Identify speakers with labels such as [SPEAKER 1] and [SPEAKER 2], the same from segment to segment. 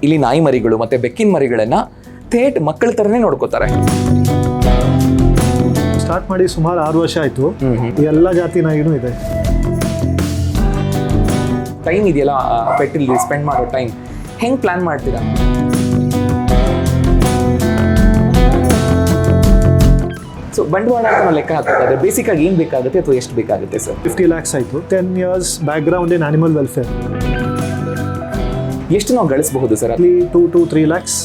[SPEAKER 1] ಇಲ್ಲಿ ನಾಯಿ ಮರಿಗಳು ಮತ್ತೆ ಬೆಕ್ಕಿನ ಮರಿಗಳನ್ನ ಥೇಟ್ ಮಕ್ಕಳ ಥರನೇ ನೋಡ್ಕೋತಾರೆ.
[SPEAKER 2] ಸ್ಟಾರ್ಟ್ ಮಾಡಿ ಸುಮಾರು ಆರು ವರ್ಷ ಆಯಿತು. ಎಲ್ಲ ಜಾತಿ ನಾಯಿನೂ ಇದೆ.
[SPEAKER 1] ಟೈಮ್ ಇದೆಯಲ್ಲ ಪೆಟ್ಟಿಲ್ಲಿ ಸ್ಪೆಂಡ್ ಮಾಡೋ ಟೈಮ್ ಹೆಂಗೆ ಪ್ಲಾನ್ ಮಾಡ್ತೀರಾ? ಸೊ ಬಂಡವಾಳ ಅಂತ ನಾವು ಲೆಕ್ಕ ಹಾಕೋದಾದ್ರೆ. ಬೇಸಿಕ್ ಆಗಿ ಏನು ಬೇಕಾಗುತ್ತೆ ಅಥವಾ ಎಷ್ಟು ಬೇಕಾಗುತ್ತೆ ಸರ್
[SPEAKER 2] ಫಿಫ್ಟಿ ಲ್ಯಾಕ್ಸ್ ಆಯಿತು. Ten years background in animal welfare
[SPEAKER 1] ಎಷ್ಟು ನಾವು ಗಳಿಸಬಹುದು ಸರ್?
[SPEAKER 2] ಅಲ್ಲಿ ಟೂ ಟು ತ್ರೀ ಲ್ಯಾಕ್ಸ್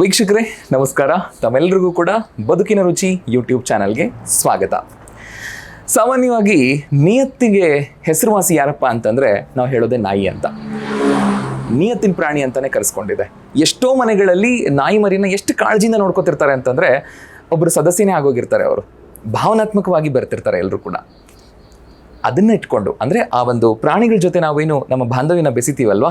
[SPEAKER 1] ವೀಕ್ಷಕರೇ ನಮಸ್ಕಾರ. ತಮ್ಮೆಲ್ಲರಿಗೂ ಕೂಡ ಬದುಕಿನ ರುಚಿ ಯೂಟ್ಯೂಬ್ ಚಾನಲ್ಗೆ ಸ್ವಾಗತ. ಸಾಮಾನ್ಯವಾಗಿ ನಿಯತ್ತಿಗೆ ಹೆಸರುವಾಸಿ ಯಾರಪ್ಪ ಅಂತಂದರೆ ನಾವು ಹೇಳೋದೇ ನಾಯಿ ಅಂತ. ನಿಯತ್ತಿನ ಪ್ರಾಣಿ ಅಂತಾನೆ ಕರೆಸ್ಕೊಂಡಿದೆ. ಎಷ್ಟೋ ಮನೆಗಳಲ್ಲಿ ನಾಯಿ ಮರಿನ ಎಷ್ಟು ಕಾಳಜಿಯಿಂದ ನೋಡ್ಕೋತಿರ್ತಾರೆ ಅಂತಂದ್ರೆ ಒಬ್ಬರು ಸದಸ್ಯನೇ ಆಗೋಗಿರ್ತಾರೆ ಅವರು. ಭಾವನಾತ್ಮಕವಾಗಿ ಬರ್ತಿರ್ತಾರೆ ಎಲ್ಲರೂ ಕೂಡ. ಅದನ್ನ ಇಟ್ಕೊಂಡು, ಅಂದ್ರೆ ಆ ಒಂದು ಪ್ರಾಣಿಗಳ ಜೊತೆ ನಾವೇನು ನಮ್ಮ ಬಾಂಧವ್ಯನ ಬೆಸಿತೀವಲ್ವಾ?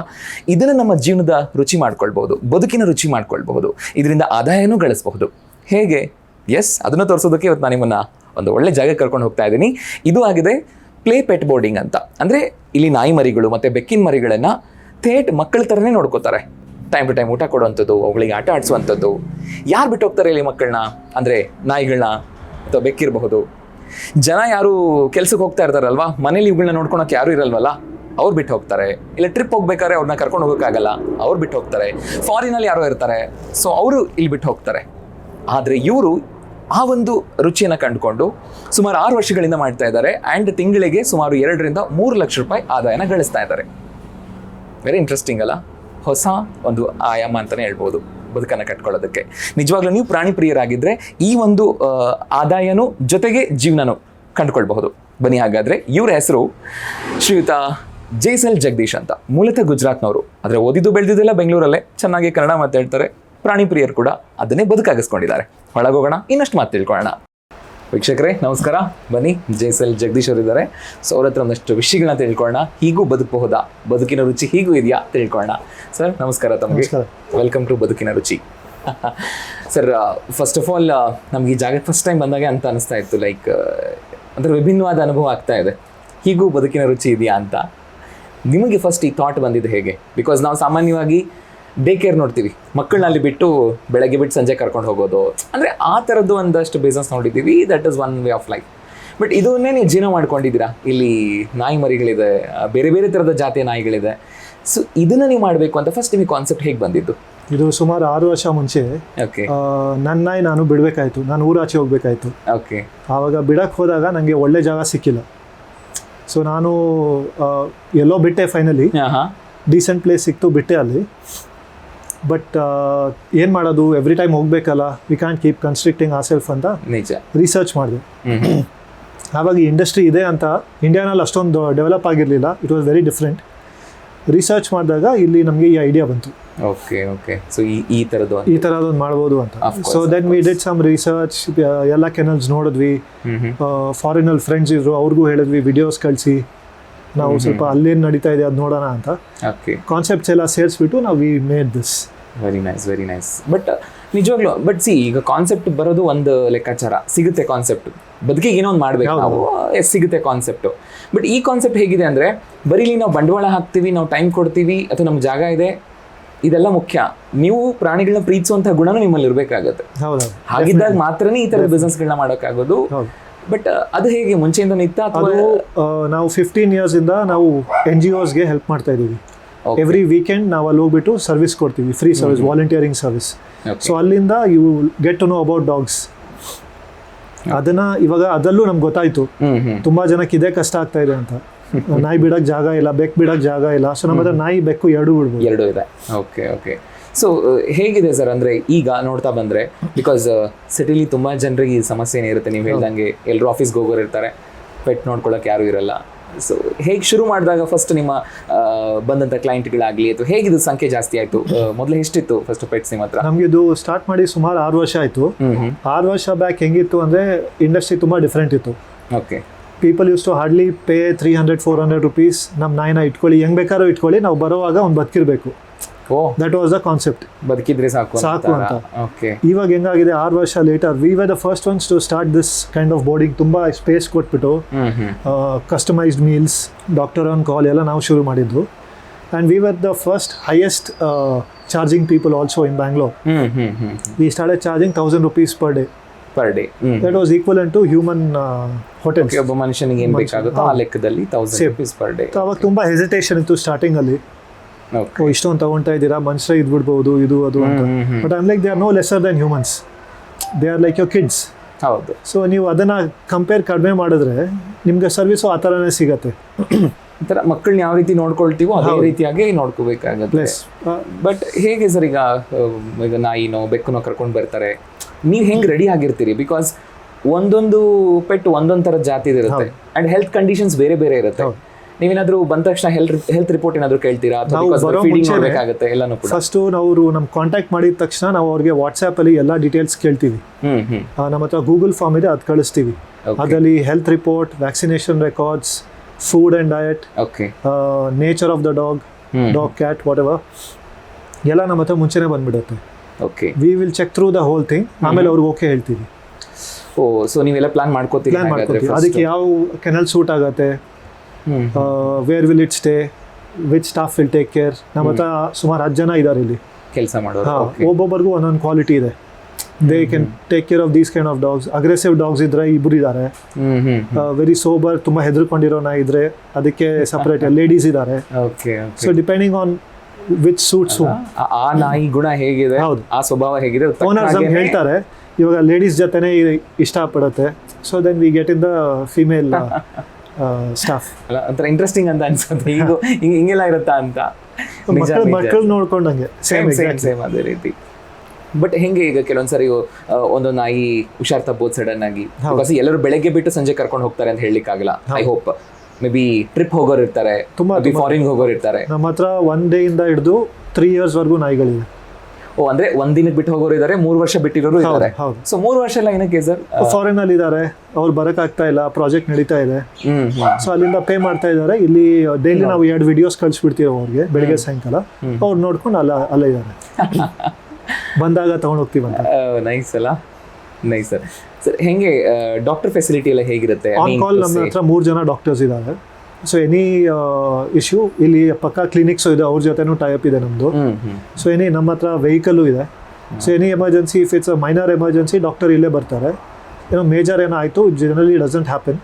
[SPEAKER 1] ಇದನ್ನ ನಮ್ಮ ಜೀವನದ ರುಚಿ ಮಾಡ್ಕೊಳ್ಬಹುದು, ಬದುಕಿನ ರುಚಿ ಮಾಡ್ಕೊಳ್ಬಹುದು, ಇದರಿಂದ ಆದಾಯನೂ ಗಳಿಸಬಹುದು. ಹೇಗೆ? ಎಸ್ ಅದನ್ನು ತೋರಿಸೋದಕ್ಕೆ ಇವತ್ತು ನಾನು ನಿಮ್ಮನ್ನ ಒಂದು ಒಳ್ಳೆ ಜಾಗಕ್ಕೆ ಕರ್ಕೊಂಡು ಹೋಗ್ತಾ ಇದ್ದೀನಿ. ಇದು ಆಗಿದೆ ಪ್ಲೇ ಪೆಟ್ ಬೋರ್ಡಿಂಗ್ ಅಂತ. ಅಂದ್ರೆ ಇಲ್ಲಿ ನಾಯಿ ಮರಿಗಳು ಮತ್ತೆ ಬೆಕ್ಕಿನ ಮರಿಗಳನ್ನ ಥೇಟ್ ಮಕ್ಕಳ ಥರನೇ ನೋಡ್ಕೋತಾರೆ. ಟೈಮ್ ಟು ಟೈಮ್ ಊಟ ಕೊಡುವಂಥದ್ದು ಅವುಗಳಿಗೆ ಆಟ ಆಡಿಸುವಂಥದ್ದು. ಯಾರು ಬಿಟ್ಟು ಹೋಗ್ತಾರೆ ಇಲ್ಲಿ ಮಕ್ಕಳನ್ನ? ಅಂದರೆ ನಾಯಿಗಳನ್ನ ಅಥವಾ ಬೆಕ್ಕಿರಬಹುದು ಜನ ಯಾರು ಕೆಲ್ಸಕ್ಕೆ ಹೋಗ್ತಾ ಇರ್ತಾರಲ್ವಾ? ಮನೇಲಿ ಇವುಗಳನ್ನ ನೋಡ್ಕೊಳಕ್ಕೆ ಯಾರು ಇರಲ್ವಲ್ಲ? ಅವ್ರು ಬಿಟ್ಟು ಹೋಗ್ತಾರೆ. ಇಲ್ಲ ಟ್ರಿಪ್ ಹೋಗ್ಬೇಕಾದ್ರೆ ಅವ್ರನ್ನ ಕರ್ಕೊಂಡು ಹೋಗೋಕ್ಕಾಗಲ್ಲ. ಅವ್ರು ಬಿಟ್ಟು ಹೋಗ್ತಾರೆ. ಫಾರಿನಲ್ಲಿ ಯಾರೋ ಇರ್ತಾರೆ. ಸೊ ಅವರು ಇಲ್ಲಿ ಬಿಟ್ಟು ಹೋಗ್ತಾರೆ. ಆದರೆ ಇವರು ಆ ಒಂದು ರುಚಿಯನ್ನು ಕಂಡುಕೊಂಡು ಸುಮಾರು ಆರು ವರ್ಷಗಳಿಂದ ಮಾಡ್ತಾ ಇದ್ದಾರೆ. ಆ್ಯಂಡ್ ತಿಂಗಳಿಗೆ ಸುಮಾರು ಎರಡರಿಂದ ಮೂರು ಲಕ್ಷ ರೂಪಾಯಿ ಆದಾಯನ ಗಳಿಸ್ತಾ ಇದ್ದಾರೆ. ವೆರಿ ಇಂಟ್ರೆಸ್ಟಿಂಗ್ ಅಲ್ಲ? ಹೊಸ ಒಂದು ಆಯಾಮ ಅಂತಲೇ ಹೇಳ್ಬೋದು ಬದುಕನ್ನು ಕಟ್ಕೊಳ್ಳೋದಕ್ಕೆ. ನಿಜವಾಗ್ಲೂ ನೀವು ಪ್ರಾಣಿ ಪ್ರಿಯರಾಗಿದ್ದರೆ ಈ ಒಂದು ಆದಾಯನೂ ಜೊತೆಗೆ ಜೀವನನೂ ಕಂಡುಕೊಳ್ಬಹುದು. ಬನ್ನಿ ಹಾಗಾದರೆ ಇವರ ಹೆಸರು ಶ್ರೀಯುತ ಜೈಸಲ್ ಜಗದೀಶ್ ಅಂತ. ಮೂಲತಃ ಗುಜರಾತ್ನವರು. ಆದರೆ ಓದಿದ್ದು ಬೆಳೆದಿದ್ದೆಲ್ಲ ಬೆಂಗಳೂರಲ್ಲೇ. ಚೆನ್ನಾಗಿ ಕನ್ನಡ ಮಾತಾಡ್ತಾರೆ. ಪ್ರಾಣಿ ಪ್ರಿಯರು ಕೂಡ ಅದನ್ನೇ ಬದುಕಾಗಿಸ್ಕೊಂಡಿದ್ದಾರೆ. ಒಳಗೋಗೋಣ, ಇನ್ನಷ್ಟು ಮಾತು ತಿಳ್ಕೊಳ್ಳೋಣ. ವೀಕ್ಷಕರೇ ನಮಸ್ಕಾರ. ಬನ್ನಿ ಜೈಸಲ್ ಜಗದೀಶ್ ಅವರಿದ್ದಾರೆ. ಸೊ ಅವ್ರ ಹತ್ರ ಒಂದಷ್ಟು ವಿಷಯಗಳನ್ನ ತಿಳ್ಕೊಳ್ಳೋಣ. ಹೀಗೂ ಬದುಕಬಹುದಾ? ಬದುಕಿನ ರುಚಿ ಹೀಗೂ ಇದೆಯಾ? ತಿಳ್ಕೊಳ್ಳೋಣ. ಸರ್ ನಮಸ್ಕಾರ ತಮಗೆ. ವೆಲ್ಕಮ್ ಟು ಬದುಕಿನ ರುಚಿ. ಸರ್ ಫಸ್ಟ್ ಆಫ್ ಆಲ್ ನಮ್ಗೆ ಈ ಜಾಗಕ್ಕೆ ಫಸ್ಟ್ ಟೈಮ್ ಬಂದಾಗ ಅಂತ ಅನಿಸ್ತಾ ಇತ್ತು. ಲೈಕ್ ಅಂದ್ರೆ ವಿಭಿನ್ನವಾದ ಅನುಭವ ಆಗ್ತಾ ಇದೆ. ಹೀಗೂ ಬದುಕಿನ ರುಚಿ ಇದೆಯಾ ಅಂತ. ನಿಮಗೆ ಫಸ್ಟ್ ಈ ಥಾಟ್ ಬಂದಿದ್ದು ಹೇಗೆ? ಬಿಕಾಸ್ ನಾವು ಸಾಮಾನ್ಯವಾಗಿ ಡೇ ಕೇರ್ ನೋಡ್ತೀವಿ. ಮಕ್ಕಳನ್ನ ಅಲ್ಲಿ ಬಿಟ್ಟು ಬೆಳಗ್ಗೆ ಬಿಟ್ಟು ಸಂಜೆ ಕರ್ಕೊಂಡು ಹೋಗೋದು. ಅಂದರೆ ಆ ಥರದ್ದು ಒಂದಷ್ಟು ಬಿಸ್ನೆಸ್ ನೋಡಿದ್ದೀವಿ. That is one way of life but ಇದನ್ನೇ ನೀವು ಜೀವನ ಮಾಡ್ಕೊಂಡಿದ್ದೀರಾ? ಇಲ್ಲಿ ನಾಯಿ ಮರಿಗಳಿದೆ ಬೇರೆ ಬೇರೆ ಥರದ ಜಾತಿಯ ನಾಯಿಗಳಿದೆ. ಸೊ ಇದನ್ನು ನೀವು ಮಾಡಬೇಕು ಅಂತ ಫಸ್ಟ್ ನಿಮಗೆ ಕಾನ್ಸೆಪ್ಟ್ ಹೇಗೆ ಬಂದಿದ್ದು?
[SPEAKER 2] ಇದು ಸುಮಾರು ಆರು ವರ್ಷ ಮುಂಚೆ ನನ್ನ ನಾಯಿ ನಾನು ಬಿಡಬೇಕಾಯ್ತು. ನಾನು ಊರಾಚೆ ಹೋಗ್ಬೇಕಾಯ್ತು.
[SPEAKER 1] ಓಕೆ
[SPEAKER 2] ಆವಾಗ ಬಿಡಕ್ಕೆ ಹೋದಾಗ ನನಗೆ ಒಳ್ಳೆ ಜಾಗ ಸಿಕ್ಕಿಲ್ಲ. ಸೊ ನಾನು ಎಲ್ಲೋ ಬಿಟ್ಟೆ ಫೈನಲಿ ಡೀಸೆಂಟ್ ಪ್ಲೇಸ್ ಸಿಕ್ತು ಬಿಟ್ಟೆ ಅಲ್ಲಿ. ಬಟ್ ಏನು ಮಾಡೋದು? ಎವ್ರಿ ಟೈಮ್ ಹೋಗ್ಬೇಕಲ್ಲ ವಿ ಕ್ಯಾನ್ ಕೀಪ್ ಕನ್ಸ್ಟ್ರಿಕ್ಟಿಂಗ್ ಆ ಸೆಲ್ಫ್ ಅಂತ
[SPEAKER 1] ನಿಜ.
[SPEAKER 2] ರಿಸರ್ಚ್ ಮಾಡಿದೆ. ಆವಾಗ ಈ ಇಂಡಸ್ಟ್ರಿ ಇದೆ ಅಂತ ಇಂಡಿಯಾನಲ್ಲಿ ಅಷ್ಟೊಂದು ಡೆವಲಪ್ ಆಗಿರಲಿಲ್ಲ. It was very different research ಮಾಡಿದಾಗ ಇಲ್ಲಿ ನಮಗೆ ಈ ಐಡಿಯಾ ಬಂತು.
[SPEAKER 1] ಓಕೆ ಓಕೆ ಸೊ ಈ ಈ ಥರದ್ದು
[SPEAKER 2] ಈ ಥರದೊಂದು ಮಾಡ್ಬೋದು ಅಂತ. So then we did some research ಎಲ್ಲ ಕೆನಲ್ಸ್ ನೋಡಿದ್ವಿ.
[SPEAKER 1] ಫಾರಿನಲ್
[SPEAKER 2] ಫಾರಿನಲ್ಲಿ ಫ್ರೆಂಡ್ಸ್ ಇದ್ರು ಅವ್ರಿಗೂ ಹೇಳಿದ್ವಿ ವಿಡಿಯೋಸ್ ಕಳಿಸಿ. ನಾವು ಸ್ವಲ್ಪ ಅಲ್ಲೇನು ನಡೀತಾ ಇದೆ ಅದು ನೋಡೋಣ ಅಂತ.
[SPEAKER 1] ಓಕೆ
[SPEAKER 2] ಕಾನ್ಸೆಪ್ಟ್ಸ್ ಎಲ್ಲ ಸೇರಿಸ್ಬಿಟ್ಟು ನಾವು we made this
[SPEAKER 1] very nice very nice but ನಿಜವಾಗ್ಲೂ ಬಟ್ ಸಿ ಈಗ ಕಾನ್ಸೆಪ್ಟ್ ಬರೋದು ಒಂದು ಲೆಕ್ಕಾಚಾರ. ಸಿಗುತ್ತೆ ಕಾನ್ಸೆಪ್ಟ್ ಬದುಕಿಗೆ ಏನೋ ಒಂದು ಮಾಡ್ಬೇಕು ನಾವು. ಎಸ್ ಸಿಗುತ್ತೆ ಕಾನ್ಸೆಪ್ಟ್ ಬಟ್ ಈ ಕಾನ್ಸೆಪ್ಟ್ ಹೇಗಿದೆ ಅಂದ್ರೆ ಬರೀಲಿ ನಾವು ಬಂಡವಾಳ ಹಾಕ್ತೀವಿ ನಾವು ಟೈಮ್ ಕೊಡ್ತೀವಿ ಅಥವಾ ನಮ್ಮ ಜಾಗ ಇದೆ ಇದೆಲ್ಲ ಮುಖ್ಯ. ನೀವು ಪ್ರಾಣಿಗಳನ್ನ ಪ್ರೀತಿಸುವಂತಹ ಗುಣನೂ ನಿಮ್ಮಲ್ಲಿ ಇರಬೇಕಾಗುತ್ತೆ ಹಾಗಿದ್ದಾಗ ಮಾತ್ರನೇ ಈ ತರ ಬಿಸ್ನೆಸ್ಗಳನ್ನ ಮಾಡೋಕ್ಕಾಗೋದು.
[SPEAKER 2] ಹೌದು.
[SPEAKER 1] ಬಟ್ ಅದು ಹೇಗೆ? ಮುಂಚೆಯಿಂದ ಇತ್ತ ಅಥವಾ
[SPEAKER 2] ಅದು ನಾವು ಫಿಫ್ಟೀನ್ ಇಂದ ನಾವು ಎನ್ ಜಿ ಒಸ್ಗೆ ಹೆಲ್ಪ್ ಮಾಡ್ತಾ ಇದ್ದೀವಿ. ಎವ್ರಿ ವೀಕೆಂಡ್ ನಾವು ಅಲ್ಲಿ ಹೋಗ್ಬಿಟ್ಟು ಸರ್ವಿಸ್ ಕೊಡ್ತೀವಿ free service volunteering service. So ಅಲ್ಲಿಂದ you get to know about dogs ಅದನ್ನ ಇವಾಗ ಅದರಲ್ಲೂ ನಮ್ಗೆ ಗೊತ್ತಾಯ್ತು. ತುಂಬಾ ಜನಕ್ಕೆ ಇದೇ ಕಷ್ಟ ಆಗ್ತಾ ಇದೆ ಅಂತ. ನಾಯಿ ಬಿಡಕ್ ಜಾಗ ಇಲ್ಲ ಬೆಕ್ ಬಿಡಕ್ ಜಾಗ ಇಲ್ಲ. ಸೊ ನಮ್ಮ ಹತ್ರ ನಾಯಿ ಬೆಕ್ಕು ಎರಡೂ ಬಿಡ್ಬೋದು.
[SPEAKER 1] ಎರಡು ಇದೆ. ಓಕೆ ಓಕೆ ಸೊ ಹೇಗಿದೆ ಸರ್ ಅಂದ್ರೆ ಈಗ ನೋಡ್ತಾ ಬಂದ್ರೆ ಬಿಕಾಸ್ ಸಿಟಿಲಿ ತುಂಬಾ ಜನರಿಗೆ ಈ ಸಮಸ್ಯೆ ಏನಿರುತ್ತೆ ನೀವು ಹೇಳ್ದಂಗೆ ಎಲ್ಲರೂ ಆಫೀಸ್ಗೆ ಹೋಗೋರು ಇರ್ತಾರೆ ಪೆಟ್ ನೋಡ್ಕೊಳ್ಳೋಕೆ ಯಾರು ಇರಲ್ಲ. ಸೊ ಹೇಗೆ ಶುರು ಮಾಡಿದಾಗ ಫಸ್ಟ್ ನಿಮ್ಮ ಬಂದಂತ ಬಂದಂಥ ಕ್ಲೈಂಟ್ಗಳಾಗಲಿ ಅಥವಾ ಹೇಗಿದು ಸಂಖ್ಯೆ ಜಾಸ್ತಿ ಆಯ್ತು? ಮೊದಲು ಎಷ್ಟಿತ್ತು ಫಸ್ಟ್ ಪೆಟ್ಸ್ ನಿಮ್ಮ ಹತ್ರ?
[SPEAKER 2] ನಮ್ಗೆ ಇದು ಸ್ಟಾರ್ಟ್ ಮಾಡಿ ಸುಮಾರು ಆರು ವರ್ಷ ಆಯ್ತು. ಆರು ವರ್ಷ ಬ್ಯಾಕ್ ಹೆಂಗಿತ್ತು ಅಂದ್ರೆ ಇಂಡಸ್ಟ್ರಿ ತುಂಬಾ ಡಿಫ್ರೆಂಟ್ ಇತ್ತು.
[SPEAKER 1] Okay
[SPEAKER 2] people use to hardly pay three hundred four hundred rupees ನಮ್ಮ ನಾಯಿನ ಇಟ್ಕೊಳ್ಳಿ ಹೆಂಗ್ ಬೇಕಾದ್ರೂ ಇಟ್ಕೊಳ್ಳಿ ನಾವು ಬರೋವಾಗ ಅವ್ನು ಬದುಕಿರ್ಬೇಕು.
[SPEAKER 1] Oh
[SPEAKER 2] that was the concept
[SPEAKER 1] ಬದುಕಿದ್ರೆ ಸಾಕು
[SPEAKER 2] ಸಾಕು ಅಂತ. ಇವಾಗ ಹೆಂಗಾಗಿದೆ? ಆರು ವರ್ಷ later we were the first ones to start this kind of boarding ತುಂಬಾ ಸ್ಪೇಸ್ ಕೊಟ್ಬಿಟ್ಟು customised meals doctor on call ಎಲ್ಲ ನಾವು ಶುರು ಮಾಡಿದ್ದು and we were the first highest charging people also in Bangalore we start charging thousand rupees per day
[SPEAKER 1] per day
[SPEAKER 2] that was equal to human
[SPEAKER 1] hotel ಒಬ್ಬ ಮನುಷ್ಯನಿಗೆ ಏನು ಬೇಕಾಗುತ್ತೋ ಆ. ಲೆಕ್ಕದಲ್ಲಿ thousand. Rupees per day
[SPEAKER 2] ಅವಾಗ ತುಂಬ ಹೆಸಿಟೇಷನ್ ಇತ್ತು ಸ್ಟಾರ್ಟಿಂಗಲ್ಲಿ ಓ ಇಷ್ಟೊಂದು ತಗೊಳ್ತಾ ಇದ್ದೀರಾ? ಮನುಷ್ಯ ಇದ್ಬಿಡ್ಬೋದು ಇದು ಅದು ಅಂತ. But I'm like they are no lesser than humans they are like your kids
[SPEAKER 1] ಹೌದು.
[SPEAKER 2] ಸೊ ನೀವು ಅದನ್ನು ಕಂಪೇರ್ ಕಡಿಮೆ ಮಾಡಿದ್ರೆ ನಿಮಗೆ ಸರ್ವಿಸು ಆ ಥರನೇ ಸಿಗತ್ತೆ.
[SPEAKER 1] ಒಂಥರ ಮಕ್ಕಳನ್ನ ಯಾವ ರೀತಿ ನೋಡ್ಕೊಳ್ತೀವೋ ಅದೇ. ರೀತಿಯಾಗಿ ನೋಡ್ಕೋಬೇಕಾಗತ್ತೆ. ಬಟ್ ಹೇಗೆ ಸರ್ ಈಗ ಈಗ ನಾಯಿನೋ ಬೆಕ್ಕನೋ ಕರ್ಕೊಂಡು ಬರ್ತಾರೆ? ನೀವು ಹೆಂಗೆ ರೆಡಿ ಆಗಿರ್ತೀರಿ? ಬಿಕಾಸ್ ಒಂದೊಂದು ಪೆಟ್ ಒಂದೊಂದು ಥರ ಜಾತಿದು ಇರುತ್ತೆ. ಅಂಡ್ ಹೆಲ್ತ್ ಕಂಡೀಷನ್ಸ್ ಬೇರೆ ಬೇರೆ ಇರುತ್ತೆ. ನೀವೇನಾದ್ರೂ ಬಂದ ತಕ್ಷಣ ಹೆಲ್ತ್ ಹೆಲ್ತ್ ರಿಪೋರ್ಟ್ ಏನಾದ್ರು ಕೇಳ್ತೀರಾ? ನೋಡ್ಬೇಕಾಗತ್ತೆ ಎಲ್ಲಾನು ಕೂಡ.
[SPEAKER 2] ಫಸ್ಟು ನಾವು ನಮ್ಮ ಕಾಂಟ್ಯಾಕ್ಟ್ ಮಾಡಿದ ತಕ್ಷಣ ನಾವು ಅವ್ರಿಗೆ ವಾಟ್ಸಾಪಲ್ಲಿ ಎಲ್ಲ ಡೀಟೇಲ್ಸ್ ಕೇಳ್ತೀವಿ. ನಮ್ಮ ಹತ್ರ ಗೂಗಲ್ ಫಾರ್ಮ್ ಇದೆ ಅದು ಕಳಿಸ್ತೀವಿ. ಅದರಲ್ಲಿ health report vaccination records food and diet
[SPEAKER 1] okay
[SPEAKER 2] nature of the dog dog cat whatever ಎಲ್ಲ ನಮ್ಮ ಹತ್ರ ಮುಂಚೆನೇ ಬಂದ್ಬಿಡುತ್ತೆ.
[SPEAKER 1] Okay
[SPEAKER 2] we will check through the whole thing ಆಮೇಲೆ ಅವ್ರಿಗೆ ಓಕೆ ಹೇಳ್ತೀವಿ.
[SPEAKER 1] ಓ ಸೊ ನೀವೆಲ್ಲ ಪ್ಲಾನ್
[SPEAKER 2] ಮಾಡ್ಕೋತೀವಿ. ಅದಕ್ಕೆ ಯಾವ ಕೆನಲ್ ಸೂಟ್ ಆಗುತ್ತೆ? Where will it stay which staff will take care ನಮ್ಮ ಹತ್ರ ಸುಮಾರು ಹತ್ತು ಜನ ಇದ್ದಾರೆ ಇಲ್ಲಿ.
[SPEAKER 1] ಕೆಲಸ ಮಾಡೋದು.
[SPEAKER 2] ಒಬ್ಬೊಬ್ಬರಿಗೂ ಒಂದೊಂದು ಕ್ವಾಲಿಟಿ ಇದೆ. They can take care of these kind of dogs aggressive dogs ಇದ್ರೆ ಇಬ್ಬರು ಇದ್ದಾರೆ ವೆರಿ ಸೋಬರ್ ತುಂಬ ಹೆದರ್ಕೊಂಡಿರೋ ನಾ ಇದ್ರೆ ಅದಕ್ಕೆ ಸಪ್ರೇಟ್ ಲೇಡೀಸ್ ಇದ್ದಾರೆ
[SPEAKER 1] okay
[SPEAKER 2] so depending on which suits
[SPEAKER 1] ಆ- ನಾಯಿ ಗುಣ ಹೇಗಿದೆ
[SPEAKER 2] ಹೌದು.
[SPEAKER 1] ಆ ಸ್ವಭಾವ ಹೇಗಿದೆ
[SPEAKER 2] ಓನರ್ಸ್
[SPEAKER 1] ಅಂತ
[SPEAKER 2] ಹೇಳ್ತಾರೆ ಇವಾಗ ಲೇಡೀಸ್ ಜೊತೆನೇ ಇಷ್ಟಪಡುತ್ತೆ. So then we get in the female staff
[SPEAKER 1] ಅಲ್ಲ, ಒಂಥರ ಇಂಟ್ರೆಸ್ಟಿಂಗ್ ಅಂತ ಅನ್ಸುತ್ತೆ. ಈಗ ಹಿಂಗೆ ಹಿಂಗೆಲ್ಲ ಇರುತ್ತಾ ಅಂತ.
[SPEAKER 2] ಮಕ್ಕಳು. ಮಕ್ಕಳು ನೋಡ್ಕೊಂಡಂಗೆ. ಸೇಮ್
[SPEAKER 1] ಸೇಮ್ ಅದೇ ರೀತಿ. ಬಟ್ ಹೆಂಗೆ ಈಗ ಕೆಲವೊಂದ್ಸರಿ ಒಂದು ನಾಯಿ ಹುಷಾರ್ ತಪ್ಪೋದು ಸಡನ್ ಆಗಿ. ಎಲ್ಲರೂ ಬೆಳಗ್ಗೆ ಬಿಟ್ಟು ಸಂಜೆ ಕರ್ಕೊಂಡು ಹೋಗ್ತಾರೆ ಅಂತ ಹೇಳಲಿಕ್ಕಾಗಲ್ಲ I hope maybe trip ಹೋಗೋರು ಇರ್ತಾರೆ.
[SPEAKER 2] ತುಂಬಾ-
[SPEAKER 1] ಫಾರಿನ್ ಹೋಗೋರು ಇರ್ತಾರೆ.
[SPEAKER 2] ನಮ್ಮ ಹತ್ರ ಒನ್ ಡೇ ಇಂದ ಹಿಡಿದು ತ್ರೀ ಇಯರ್ಸ್ ವರ್ಗೂ ನಾಯಿಗಳಿವೆ.
[SPEAKER 1] ಓ ಅಂದ್ರೆ ಒಂದ್ ದಿನಕ್ಕೆ ಬಿಟ್ಟು ಹೋಗೋರು ಇದ್ದಾರೆ ಮೂರು ವರ್ಷ ಬಿಟ್ಟಿರೋರು ಇದ್ದಾರೆ ಸೊ ಮೂರು ವರ್ಷ ಎಲ್ಲ ಏನಕ್ಕೆ ಸರ್
[SPEAKER 2] ಫಾರಿನ್ ಅಲ್ಲಿ ಇದ್ದಾರೆ ಅವ್ರು ಬರಕ್ ಆಗ್ತಾ ಇಲ್ಲ ಪ್ರಾಜೆಕ್ಟ್ ನಡೀತಾ ಇದೆ. ಸೊ ಅಲ್ಲಿಂದ ಪೇ ಮಾಡ್ತಾ ಇದ್ದಾರೆ ಇಲ್ಲಿ ಡೈಲಿ ನಾವು ಎರಡು ವಿಡಿಯೋಸ್ ಕಳ್ಸಿಬಿಡ್ತೀವಿ ಅವ್ರಿಗೆ ಬೆಳಿಗ್ಗೆ ಸಾಯಂಕಾಲ. ಅವ್ರು ನೋಡ್ಕೊಂಡು ಅಲ್ಲ ಅಲ್ಲೇ ಇದ್ದಾರೆ ಬಂದಾಗ ತಗೊಂಡು ಅಂತ.
[SPEAKER 1] ನೈಸ್ ಅಲ್ಲ? ನೈಸ್ ಸರ್ ಸರ್ ಹೆಂಗೆ ಡಾಕ್ಟರ್ ಫೆಸಿಲಿಟಿ ಎಲ್ಲ ಹೇಗಿರುತ್ತೆ?
[SPEAKER 2] ಆನ್ ಕಾಲ್ ನಮ್ಮ ಹತ್ರ ಮೂರು ಜನ ಡಾಕ್ಟರ್ಸ್ ಇದ್ದಾರೆ ಸೊ ಎನಿ ಇಶ್ಯೂ ಇಲ್ಲಿ ಪಕ್ಕ ಕ್ಲಿನಿಕ್ಸು ಇದೆ ಅವ್ರ ಜೊತೆನೂ ಟೈಅಪ್ ಇದೆ ನಮ್ಮದು ಸೊ ಎನಿ ನಮ್ಮ ಹತ್ರ ವೆಹಿಕಲ್ಲು ಇದೆ. So any emergency if it's minor emergency doctor ಇಲ್ಲೇ ಬರ್ತಾರೆ. ಏನೋ ಮೇಜರ್ ಏನೋ ಆಯಿತು ಜನರಲಿ ಡಸಂಟ್ ಹ್ಯಾಪನ್.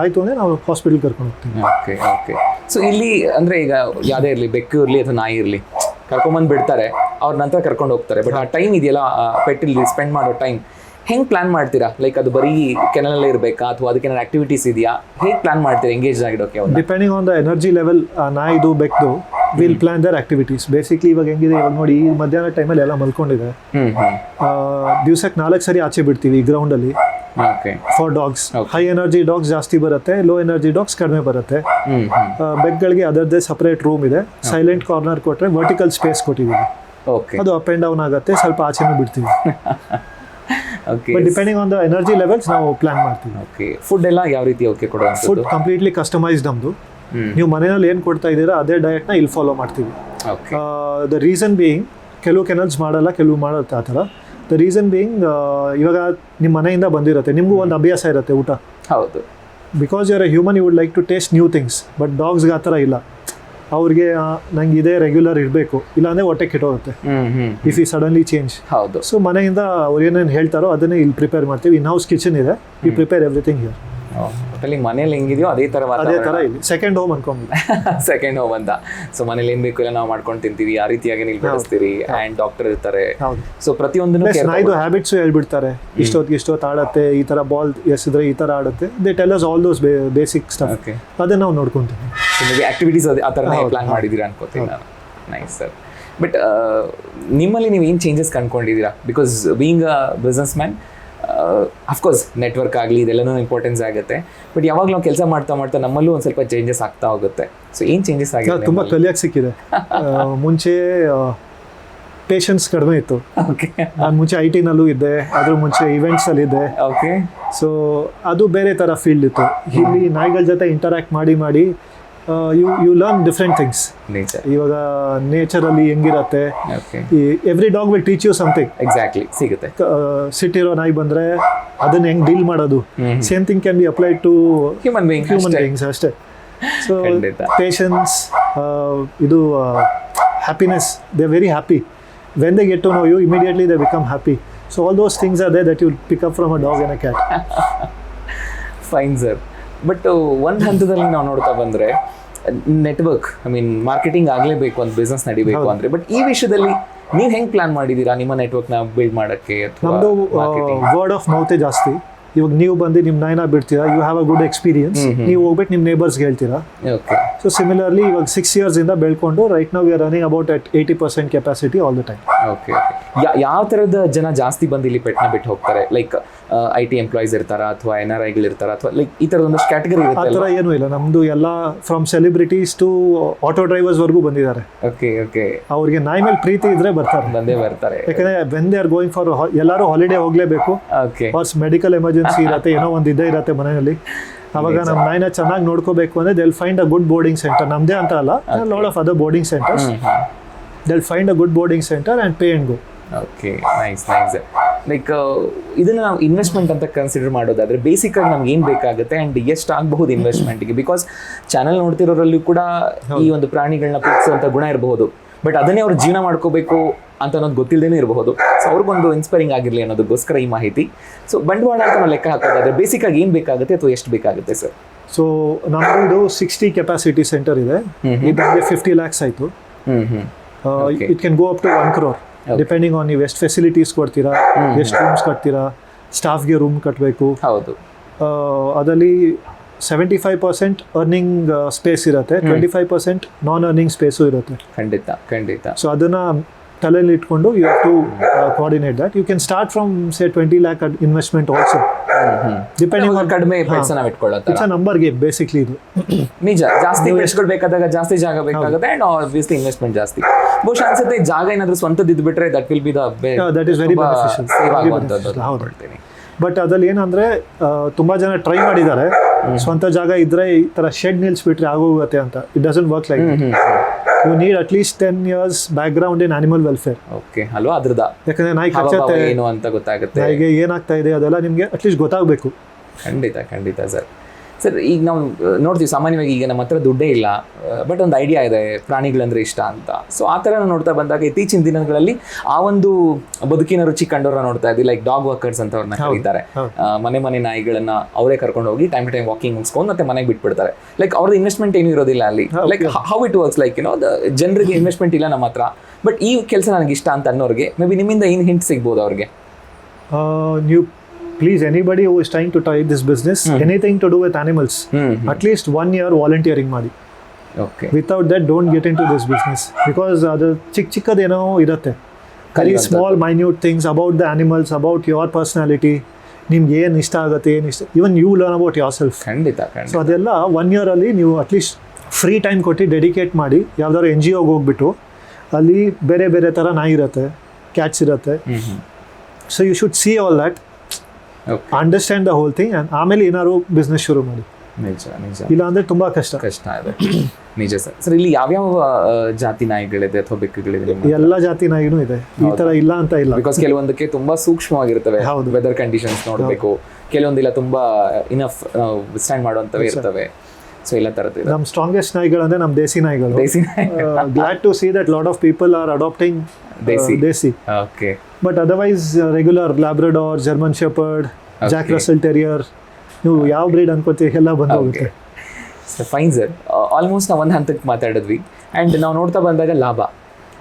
[SPEAKER 2] ಆಯಿತು ಅಂದರೆ ನಾವು ಹಾಸ್ಪಿಟಲ್ ಕರ್ಕೊಂಡು ಹೋಗ್ತೀವಿ.
[SPEAKER 1] ಓಕೆ ಓಕೆ ಸೊ ಇಲ್ಲಿ ಅಂದರೆ ಈಗ ಯಾವುದೇ ಇರಲಿ ಬೆಕ್ಕು ಇರಲಿ ಅಥವಾ ನಾಯಿ ಇರಲಿ ಕರ್ಕೊಂಬಂದು ಬಿಡ್ತಾರೆ ಅವ್ರ ನಂತರ ಕರ್ಕೊಂಡು ಹೋಗ್ತಾರೆ. ಬಟ್ ಆ ಟೈಮ್ ಇದೆಯಲ್ಲ ಪೆಟ್ಟಿಲ್ಲಿ ಸ್ಪೆಂಡ್ ಮಾಡೋ ಟೈಮ್ ಹೆಂಗ್ ಪ್ಲಾನ್ ಮಾಡ್ತೀರಾ? ಲೈಕ್ ಅದು ಬರೀ ಕೆನಲಲ್ಲೇ ಇರಬೇಕಾ? ಅಥವಾ ಅದಕ್ಕೆ ಏನಾದ್ರು ಆಕ್ಟಿವಿಟೀಸ್ ಇದೆಯಾ? ಹೇಗೆ ಪ್ಲಾನ್ ಮಾಡ್ತೀರಾ ಎಂಗೇಜ್ ಆಗಿಡೋಕೆ ಅವ್ರನ್ನ
[SPEAKER 2] depending on the energy level ನಾಯಿದು ಬೆಕ್ದು will plan their activities basically ಇವಾಗ ಹೆಂಗಿದೆ ಇವಾಗ ನೋಡಿ ಈ ಮಧ್ಯಾಹ್ನ ಟೈಮಲ್ಲಿ ಎಲ್ಲ ಮಲ್ಕೊಂಡಿದೆ.
[SPEAKER 1] ಹ್ಮ್
[SPEAKER 2] ದಿವ್ಸಕ್ಕೆ ನಾಲ್ಕು ಸರಿ ಆಚೆ ಬಿಡ್ತೀವಿ ಗ್ರೌಂಡಲ್ಲಿ
[SPEAKER 1] okay
[SPEAKER 2] for dogs high energy dogs ಜಾಸ್ತಿ ಬರುತ್ತೆ ಲೋ ಎನರ್ಜಿ ಡಾಗ್ಸ್ ಕಡಿಮೆ ಬರುತ್ತೆ.
[SPEAKER 1] ಹ್ಮ್ ಹ್ಮ್.
[SPEAKER 2] ಬೆಕ್ಗಳಿಗೆ ಅದರದ್ದೇ ಸಪ್ರೇಟ್ ರೂಮ್ ಇದೆ. ಸೈಲೆಂಟ್ ಕಾರ್ನರ್ ಕೊಟ್ಟರೆ ವರ್ಟಿಕಲ್ ಸ್ಪೇಸ್ ಕೊಟ್ಟಿದ್ದೀವಿ.
[SPEAKER 1] ಓಕೆ
[SPEAKER 2] ಅದು ಅಪ್ ಆ್ಯಂಡ್ ಡೌನ್ ಆಗುತ್ತೆ ಸ್ವಲ್ಪ ಆಚೆನೂ ಬಿಡ್ತೀವಿ. But depending on the energy levels ನಾವು ಪ್ಲಾನ್ ಮಾಡ್ತೀವಿ.
[SPEAKER 1] ಓಕೆ ಫುಡ್ ಎಲ್ಲ ಯಾವ ರೀತಿ ಓಕೆ
[SPEAKER 2] ಫುಡ್ ಕಂಪ್ಲೀಟ್ಲಿ ಕಸ್ಟಮೈಸ್ಡ್
[SPEAKER 1] ನಮ್ದು.
[SPEAKER 2] ನೀವು ಮನೆಯಲ್ಲಿ ಏನು ಕೊಡ್ತಾ ಇದ್ದೀರಾ ಅದೇ ಡಯಟ್ನ ಇಲ್ಲಿ ಫಾಲೋ ಮಾಡ್ತೀವಿ. ದ ರೀಸನ್ ಬೀಯಿಂಗ್ ಕೆಲವು ಕೆನಲ್ಸ್ ಮಾಡಲ್ಲ ಕೆಲವು ಮಾಡುತ್ತೆ ಆ ಥರ. ದ ರೀಸನ್ ಬೀಯಿಂಗ್ ಇವಾಗ ನಿಮ್ಮ ಮನೆಯಿಂದ ಬಂದಿರುತ್ತೆ. ನಿಮಗೂ ಒಂದು ಅಭ್ಯಾಸ ಇರುತ್ತೆ ಊಟ.
[SPEAKER 1] ಹೌದು.
[SPEAKER 2] Because you're a human you would like to taste new things but ಡಾಗ್ಸ್ಗೆ ಆ ಥರ ಇಲ್ಲ. ಅವ್ರಿಗೆ ನಂಗೆ ಇದೇ ರೆಗ್ಯುಲರ್ ಇರಬೇಕು. ಇಲ್ಲಾಂದರೆ ಹೊಟ್ಟೆ ಕೆಟ್ಟೋಗುತ್ತೆ. ಇಫ್ ಈ ಸಡನ್ಲಿ ಚೇಂಜ್
[SPEAKER 1] ಹೌದು.
[SPEAKER 2] ಸೊ ಮನೆಯಿಂದ ಅವ್ರು ಏನೇನು ಹೇಳ್ತಾರೋ ಅದನ್ನೇ ಇಲ್ಲಿ ಪ್ರಿಪೇರ್ ಮಾಡ್ತೀವಿ. ಇನ್ ಹೌಸ್ ಕಿಚನ್ ಇದೆ ಈ ಪ್ರಿಪೇರ್ ಎವ್ರಿಥಿಂಗ್ ಹಿಯರ್
[SPEAKER 1] ಒಟ್ಟಲ್ಲಿ ಮನೇಲಿ ಹೆಂಗಿದೆಯೋ ಅದೇ ತರ
[SPEAKER 2] ಅದೇ ಥರ ಇಲ್ಲಿ ಸೆಕೆಂಡ್ ಹೋಮ್ ಅನ್ಕೊಂಬಿಡಿ
[SPEAKER 1] ಸೆಕೆಂಡ್ ಹೋಮ್ ಅಂತ. ಸೊ ಮನೇಲಿ ಏನ್ ಬೇಕು ಎಲ್ಲ ನಾವು ಮಾಡ್ಕೊಂಡು ತಿಂತೀವಿ. ಆ ರೀತಿಯಾಗಿ ನೀವು ಬೆಳೆಸ್ತೀರಿ ಆ್ಯಂಡ್ ಡಾಕ್ಟರ್ ಇರ್ತಾರೆ. ಸೊ ಪ್ರತಿಯೊಂದನ್ನು
[SPEAKER 2] ಪ್ಲಸ್ ಹ್ಯಾಬಿಟ್ಸ್ ಹೇಳ್ಬಿಡ್ತಾರೆ. ಇಷ್ಟೊತ್ತಿಗೆ ಇಷ್ಟೊತ್ತು ಆಡುತ್ತೆ ಈ ಥರ ಬಾಲ್ ಎಸಿದ್ರೆ ಈ ಥರ ಆಡುತ್ತೆ. They tell us all those basic stuff
[SPEAKER 1] okay
[SPEAKER 2] ಅದನ್ನ ನಾವು ನೋಡ್ಕೊಂತೀವಿ.
[SPEAKER 1] ಮೇಬಿ ಆಕ್ಟಿವಿಟೀಸ್ ಆ ಥರನೇ
[SPEAKER 2] ಹೌದು,
[SPEAKER 1] ಪ್ಲಾನ್ ಮಾಡಿದ್ದೀರಾ ಅನ್ಕೋತೀನಿ ನಾನು. ನೈಸ್ ಸರ್ ಬಟ್ ನಿಮ್ಮಲ್ಲಿ ನೀವು ಏನು changes ಕಂಡ್ಕೊಂಡಿದ್ದೀರಾ? Because being a businessman of course network ಆಗಲಿ ಇದೆಲ್ಲನೂ ಇಂಪಾರ್ಟೆನ್ಸ್ ಆಗುತ್ತೆ. ಬಟ್ ಯಾವಾಗ ನಾವು ಕೆಲಸ ಮಾಡ್ತಾ ಮಾಡ್ತಾ ನಮ್ಮಲ್ಲೂ ಒಂದು ಸ್ವಲ್ಪ ಚೇಂಜಸ್ ಆಗ್ತಾ ಹೋಗುತ್ತೆ. ಸೊ ಏನು ಚೇಂಜಸ್ ಆಗಿದೆ
[SPEAKER 2] ತುಂಬ ಕಲಿಯಕ್ಕೆ ಸಿಕ್ಕಿದೆ. ಮುಂಚೆ ಪೇಷನ್ಸ್ ಕಡಿಮೆ ಇತ್ತು.
[SPEAKER 1] ಓಕೆ
[SPEAKER 2] ನಾನು ಮುಂಚೆ ಐ ಟಿನಲ್ಲೂ ಇದ್ದೆ ಅದ್ರ ಮುಂಚೆ ಇವೆಂಟ್ಸಲ್ಲಿ ಇದ್ದೆ.
[SPEAKER 1] ಓಕೆ
[SPEAKER 2] ಸೊ ಅದು ಬೇರೆ ಥರ ಫೀಲ್ಡ್ ಇತ್ತು. ಇಲ್ಲಿ ನಾಯಿಗಳ ಜೊತೆ ಇಂಟರಾಕ್ಟ್ ಮಾಡಿ ಮಾಡಿ you you learn different things
[SPEAKER 1] nature
[SPEAKER 2] ಇವಾಗ ನೇಚರಲ್ಲಿ ಹೆಂಗಿರತ್ತೆ? Every dog will teach you something
[SPEAKER 1] exactly ಸಿಗುತ್ತೆ.
[SPEAKER 2] ಸಿಟ್ಟಿರೋ ನಾಯಿ ಬಂದರೆ ಅದನ್ನ ಹೆಂಗೆ ಡೀಲ್ ಮಾಡೋದು? Same thing can be apply to
[SPEAKER 1] human being
[SPEAKER 2] human beings ಅಷ್ಟೇ. ಸೊ. ಪೇಷನ್ಸ್ ಇದು happiness they very happy when they get to know you immediately they become happy so all those things are they that you pick up from a dog and a cat
[SPEAKER 1] fine sir but ಒಂದು ಹಂತದಲ್ಲಿ ನಾವು ನೋಡ್ತಾ ಬಂದರೆ network I mean marketing ಆಗಲೇಬೇಕು ಒಂದು business ನಡಿಬೇಕು ಅಂದರೆ but ಈ ವಿಷಯದಲ್ಲಿ ನೀವು ಹೆಂಗೆ ಪ್ಲಾನ್ ಮಾಡಿದ್ದೀರಾ ನಿಮ್ಮ ನೆಟ್ವರ್ಕ್ನ ಬಿಲ್ಡ್ ಮಾಡೋಕ್ಕೆ
[SPEAKER 2] ನಮ್ಮದು ವರ್ಡ್ ಆಫ್ ಮೌತೇ ಜಾಸ್ತಿ. ಇವಾಗ ನೀವು ಬಂದು ನಿಮ್ಮ ನಯನ ಬಿಡ್ತೀರಾ you have a good experience ನೀವು ಹೋಗ್ಬಿಟ್ಟು ನಿಮ್ಮ ನೇಬರ್ಸ್ಗೆ ಹೇಳ್ತೀರಾ.
[SPEAKER 1] ಓಕೆ
[SPEAKER 2] ಸೊ ಸಿಮಿಲರ್ಲಿ ಇವಾಗ ಸಿಕ್ಸ್ ಇಂದ ಬೆಳ್ಕೊಂಡು ರೈಟ್ ನಾವು we are running about at eighty percent capacity all the time
[SPEAKER 1] okay ಯಾವ ಥರದ ಜನ ಜಾಸ್ತಿ ಬಂದು ಇಲ್ಲಿ ಪೆಟ್ನ ಬಿಟ್ಟು ಹೋಗ್ತಾರೆ? ಲೈಕ್ ಐ ಟಿ ಎಂಪ್ಲಾಯೀಸ್ ಇರ್ತಾರ ಅಥವಾ ಎನ್ ಆರ್ ಐಗಳು ಇರ್ತಾರ ಅಥವಾ ಲೈಕ್ ಈ ಥರದ ಒಂದಷ್ಟು ಕ್ಯಾಟಗರಿ
[SPEAKER 2] ಆ ಥರ ಏನೂ ಇಲ್ಲ. ನಮ್ಮದು ಎಲ್ಲ from celebrities to auto drivers ಡ್ರೈವರ್ಸ್ವರೆಗೂ ಬಂದಿದ್ದಾರೆ.
[SPEAKER 1] ಓಕೆ ಓಕೆ
[SPEAKER 2] ಅವ್ರಿಗೆ ನಾಯಿ ಮೇಲೆ ಪ್ರೀತಿ ಇದ್ರೆ ಬರ್ತಾರೆ.
[SPEAKER 1] ಬಂದೇ ಬರ್ತಾರೆ.
[SPEAKER 2] ಯಾಕಂದ್ರೆ when they are going for ಎಲ್ಲರೂ ಹಾಲಿಡೇ ಹೋಗ್ಲೇಬೇಕು.
[SPEAKER 1] ಓಕೆ
[SPEAKER 2] ಫಾರ್ಸ್ ಮೆಡಿಕಲ್ ಎಮರ್ಜೆನ್ಸಿ ಇರತ್ತೆ ಏನೋ ಒಂದು ಇದ್ದೇ ಇರತ್ತೆ ಮನೆಯಲ್ಲಿ. ಅವಾಗ ನಮ್ಮ ನಾಯಿನ ಚೆನ್ನಾಗಿ ನೋಡ್ಕೋಬೇಕು ಅಂದ್ರೆ they'll find a good boarding center ನಮ್ದೇ ಅಂತ ಅಲ್ಲ lot of other boarding centers they'll find a good boarding center and pay and go
[SPEAKER 1] okay nice nice like ಇದನ್ನ ನಾವು ಇನ್ವೆಸ್ಟ್ಮೆಂಟ್ ಅಂತ ಕನ್ಸಿಡರ್ ಮಾಡೋದಾದ್ರೆ ಬೇಸಿಕ್ ಆಗಿ ನಮ್ಗೆ ಏನು ಬೇಕಾಗುತ್ತೆ ಅಂಡ್ ಎಷ್ಟು ಆಗಬಹುದು ಇನ್ವೆಸ್ಟ್ಮೆಂಟ್ಗೆ ಬಿಕಾಸ್ ಚಾನಲ್ ನೋಡ್ತಿರೋರಲ್ಲಿ ಕೂಡ ಈ ಒಂದು ಪ್ರಾಣಿಗಳನ್ನ ಪ್ರೀತಿಸುವಂಥ ಗುಣ ಇರಬಹುದು. ಬಟ್ ಅದನ್ನೇ ಅವ್ರು ಜೀವನ ಮಾಡ್ಕೋಬೇಕು ಅಂತ ಅನ್ನೋದು ಗೊತ್ತಿಲ್ಲದೇನೆ ಇರಬಹುದು. ಸೊ ಅವ್ರಿಗೊಂದು ಇನ್ಸ್ಪೈರಿಂಗ್ ಆಗಿರಲಿ ಅನ್ನೋದಕ್ಕೋಸ್ಕರ ಈ ಮಾಹಿತಿ. ಸೊ ಬಂಡವಾಳ ಅಂತ ನಾವು ಲೆಕ್ಕ ಹಾಕೋದಾದ್ರೆ ಬೇಸಿಕ್ ಆಗಿ ಏನು ಬೇಕಾಗುತ್ತೆ ಅಥವಾ ಎಷ್ಟು ಬೇಕಾಗುತ್ತೆ ಸರ್
[SPEAKER 2] ಸೊ ನಮ್ಮದು ಸಿಕ್ಸ್ಟಿ ಕೆಪಾಸಿಟಿ ಸೆಂಟರ್ ಇದೆ. ಇದಕ್ಕೆ ಫಿಫ್ಟಿ ಲ್ಯಾಕ್ಸ್ ಆಯಿತು. It can go up to one crore depending on ನೀವು ಎಷ್ಟು ಫೆಸಿಲಿಟೀಸ್ ಕೊಡ್ತೀರಾ ಎಷ್ಟು ರೂಮ್ಸ್ ಕಟ್ತೀರಾ ಸ್ಟಾಫ್ಗೆ ರೂಮ್ ಕಟ್ಟಬೇಕು
[SPEAKER 1] ಹೌದು.
[SPEAKER 2] ಅದರಲ್ಲಿ seventy five percent earning space ಇರುತ್ತೆ twenty five percent non earning space ಇರುತ್ತೆ.
[SPEAKER 1] ಖಂಡಿತ ಖಂಡಿತ.
[SPEAKER 2] ಸೊ ಅದನ್ನು ತಲೆಯಲ್ಲಿ ಇಟ್ಕೊಂಡು you have to coordinate that you can start from say twenty lakh investment also depending on
[SPEAKER 1] ಕಡಿಮೆ ಪೆಟ್ಸ್ ನಾವು ಇಟ್ಕೊಳ್ಳೋದು
[SPEAKER 2] it's a number game basically ಇದು.
[SPEAKER 1] ನಿಜ ಜಾಸ್ತಿ ಪೆಟ್ಸ್ಗಳು ಬೇಕಾದಾಗ ಜಾಸ್ತಿ ಜಾಗ ಬೇಕಾಗುತ್ತೆ ಅಂಡ್ ಆಬ್ವಿಯಸ್ಲಿ ಇನ್ವೆಸ್ಟ್ಮೆಂಟ್ ಜಾಸ್ತಿ. ಬಹುಶಃ ಅನ್ಸುತ್ತೆ ಜಾಗ ಏನಾದ್ರೂ ಸ್ವಂತದ್ದು ಇದ್ಬಿಟ್ರೆ that will be
[SPEAKER 2] that is
[SPEAKER 1] very.
[SPEAKER 2] But ಅದ್ರಲ್ಲಿ ಏನಂದ್ರೆ ತುಂಬಾ ಜನ ಟ್ರೈ ಮಾಡಿದ್ದಾರೆ. ಸ್ವಂತ ಜಾಗ ಇದ್ರೆ ಈ ತರ ಶೆಡ್ ನಿಲ್ಸ್ಬಿಟ್ರೆ ಆಗೋಗುತ್ತೆ ಅಂತ. It doesn't work like you need at least ten years background in animal welfare
[SPEAKER 1] okay ಅಲ್ವಾ? ಅದ್ರದ
[SPEAKER 2] ಯಾಕಂದ್ರೆ ನಾಯಿ ಕಚ್ಚತ್ತೆ.
[SPEAKER 1] ಏನು ಅಂತ ಗೊತ್ತಾಗುತ್ತೆ.
[SPEAKER 2] ನಾಯಿಗೆ ಏನಾಗ್ತಾ ಇದೆ ಅದೆಲ್ಲ ನಿಮ್ಗೆ ಅಟ್ಲೀಸ್ಟ್ ಗೊತ್ತಾಗಬೇಕು.
[SPEAKER 1] ಖಂಡಿತ ಖಂಡಿತ ಸರ್ ಸರ್ ಈಗ ನಾವು ನೋಡ್ತೀವಿ ಸಾಮಾನ್ಯವಾಗಿ ಈಗ ನಮ್ಮ ಹತ್ರ ದುಡ್ಡೇ ಇಲ್ಲ ಬಟ್ ಒಂದು ಐಡಿಯಾ ಇದೆ ಪ್ರಾಣಿಗಳಂದ್ರೆ ಇಷ್ಟ ಅಂತ. ಸೊ ಆ ಥರ ನೋಡ್ತಾ ಬಂದಾಗ ಇತ್ತೀಚಿನ ದಿನಗಳಲ್ಲಿ ಆ ಒಂದು ಬದುಕಿನ ರುಚಿ ಕಂಡವ್ರ ನೋಡ್ತಾ ಇದ್ದೀವಿ ಲೈಕ್ ಡಾಗ್ ವಾಕರ್ಸ್ ಅಂತ ಅವ್ರನ್ನ ಕರೀತಾರೆ. ಮನೆ ಮನೆ ನಾಯಿಗಳನ್ನ ಅವರೇ ಕರ್ಕೊಂಡು ಹೋಗಿ ಟೈಮ್ ಟು ಟೈಮ್ ವಾಕಿಂಗ್ ಮುಗಿಸ್ಕೊಂಡು ಮತ್ತೆ ಮನೆಗೆ ಬಿಟ್ಬಿಡ್ತಾರೆ. ಲೈಕ್ ಅವ್ರದ್ದು ಇನ್ವೆಸ್ಟ್ಮೆಂಟ್ ಏನು ಇರೋದಿಲ್ಲ ಅಲ್ಲಿ. Like how it works like ಏನೋ ಜನರಿಗೆ ಇನ್ವೆಸ್ಟ್ಮೆಂಟ್ ಇಲ್ಲ ನಮ್ಮ ಹತ್ರ ಬಟ್ ಈ ಕೆಲಸ ನನಗೆ ಇಷ್ಟ ಅಂತ ಅನ್ನೋರಿಗೆ ಮೇ ಬಿ ನಿಮ್ಮಿಂದ ಏನು ಹಿಂಟ್ ಸಿಗ್ಬೋದು ಅವ್ರಿಗೆ?
[SPEAKER 2] ನೀವು please trying to try this to mm. This business anything to do with animals
[SPEAKER 1] at
[SPEAKER 2] least one year volunteering ಮಾಡಿ
[SPEAKER 1] okay
[SPEAKER 2] without that don't get in to this business because ಅದು ಚಿಕ್ಕ ಚಿಕ್ಕದೇನೋ ಇರುತ್ತೆ ಕಲಿ small minute things about the animals about your personality ನಿಮ್ಗೆ ಏನು ಇಷ್ಟ ಆಗುತ್ತೆ ಏನು ಇಷ್ಟ even you learn about yourself
[SPEAKER 1] ಖಂಡಿತ.
[SPEAKER 2] ಸೊ ಅದೆಲ್ಲ ಒನ್ ಇಯರಲ್ಲಿ ನೀವು ಅಟ್ಲೀಸ್ಟ್ ಫ್ರೀ ಟೈಮ್ ಕೊಟ್ಟು ಡೆಡಿಕೇಟ್ ಮಾಡಿ. ಯಾವ್ದಾದ್ರು ಎನ್ ಜಿ ಒಗೆ ಹೋಗ್ಬಿಟ್ಟು ಅಲ್ಲಿ ಬೇರೆ ಬೇರೆ ಥರ ನಾಯಿ ಇರುತ್ತೆ ಕ್ಯಾಟ್ಸ್ ಇರುತ್ತೆ. So you should see all that understand the whole thing and ಆಮೇಲೆ ಏನಾದ್ರು ಬಿಸ್ನೆಸ್ ಶುರು ಮಾಡಿ.
[SPEAKER 1] ನಿಜ ನಿಜ.
[SPEAKER 2] ಇಲ್ಲ ಅಂದರೆ ತುಂಬ ಕಷ್ಟ.
[SPEAKER 1] ಕಷ್ಟ ಇದೆ. ನಿಜ ಸರ್. ಸರ್ ಇಲ್ಲಿ ಯಾವ್ಯಾವ ಜಾತಿ ನಾಯಿಗಳಿದೆ ಅಥವಾ ಬೆಕ್ಕುಗಳಿದೆ
[SPEAKER 2] ಎಲ್ಲ ಜಾತಿ ನಾಯಿನೂ ಇದೆ. ಈ ತರ ಇಲ್ಲ ಅಂತ ಇಲ್ಲ.
[SPEAKER 1] ಬಿಕಾಸ್ ಕೆಲವೊಂದಕ್ಕೆ ತುಂಬಾ ಸೂಕ್ಷ್ಮವಾಗಿರ್ತವೆ
[SPEAKER 2] ಹೌದು.
[SPEAKER 1] ವೆದರ್ ಕಂಡೀಷನ್ಸ್ ನೋಡಬೇಕು. ಕೆಲವೊಂದಿಲ್ಲ ತುಂಬಾ ಇನಫ್ ಸ್ಟ್ಯಾಂಡ್ ಮಾಡುವಂತವೇ ಇರ್ತವೆ. ಸೊ ಎಲ್ಲ ತರದ್ದು ಇದೆ.
[SPEAKER 2] ನಮ್ಮ ಸ್ಟ್ರಾಂಗೆಸ್ಟ್ ನಾಯಿಗಳಂದ್ರೆ ನಮ್ಮ ದೇಸಿ ನಾಯಿಗಳು.
[SPEAKER 1] ದೇಸಿ ನಾಯಿ.
[SPEAKER 2] Glad to see that lot of people are adopting
[SPEAKER 1] desi.
[SPEAKER 2] Desi.
[SPEAKER 1] Okay
[SPEAKER 2] but otherwise regular Labrador German Shepherd Jack. Russell Terrier ನೀವು ಯಾವ ಬ್ರೀಡ್ ಅನ್ಕೋತೀವಿ ಎಲ್ಲ ಬಂದು ಹೋಗುತ್ತೆ.
[SPEAKER 1] ಫೈನ್ ಸರ್ ಆಲ್ಮೋಸ್ಟ್ ನಾವು ಒಂದು ಹಂತಕ್ಕೆ ಮಾತಾಡಿದ್ವಿ. ಆ್ಯಂಡ್ ನಾವು ನೋಡ್ತಾ ಬಂದಾಗ ಲಾಭ.